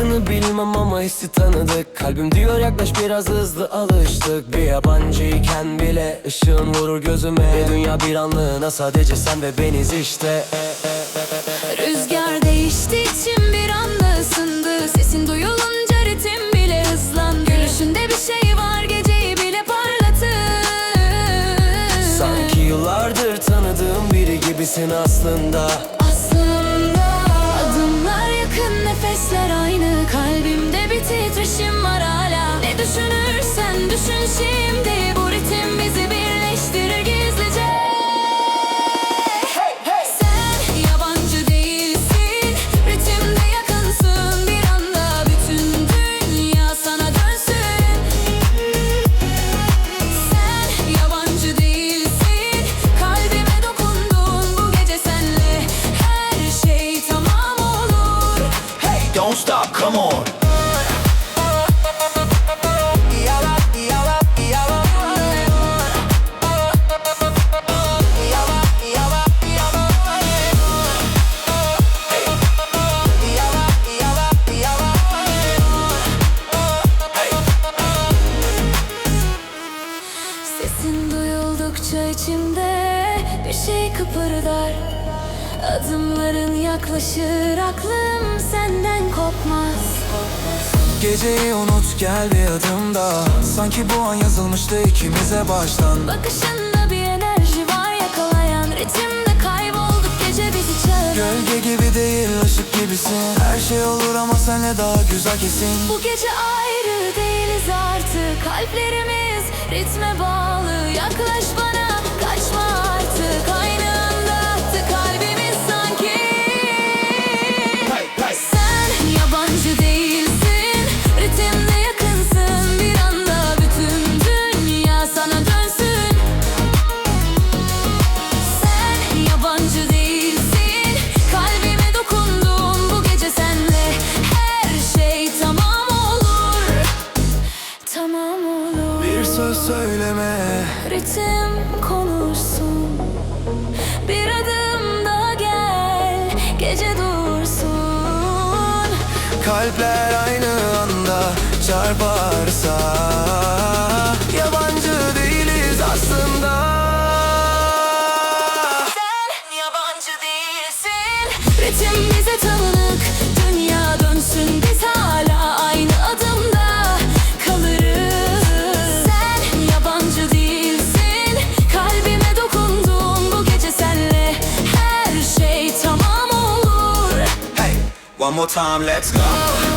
Adını bilmem ama hissi tanıdık. Kalbim diyor yaklaş biraz hızlı alıştık. Bir yabancıyken bile ışığın vurur gözüme. Dünya bir anlığına sadece sen ve beniz işte. Rüzgar değişti içim bir anda ısındı. Sesin duyulunca ritim bile hızlandı. Gülüşünde bir şey var geceyi bile parlatır Sanki yıllardır tanıdığım biri gibisin Aslında şimdi Bu ritim bizi birleştirir gizlice. Sen yabancı değilsin Ritimde yakınsın. Bir anda bütün dünya sana dönsün. Sen yabancı değilsin Kalbime dokundun. Bu gece senle Her şey tamam olur. Hey, don't stop, come on. Bir şey kıpırdar. Adımların yaklaşır aklım senden kopmaz. Geceyi unut gel bir adım daha Sanki bu an yazılmıştı ikimize baştan. Bakışında bir enerji var yakalayan. Ritimde kaybolduk gece bizi çağıran. Gölge gibi değil ışık gibisin. Her şey olur ama senle daha güzel kesin. Bu gece ayrı değiliz artık. Kalplerimiz ritme bağlı. Yaklaş söz söyleme. Ritim konuşsun. Bir adım daha gel. Gece dursun. Kalpler aynı anda çarparsa Yabancı değiliz aslında. Sen yabancı değilsin. Ritim bize tanıdık. Dünya dönsün biz hala one more time, let's go.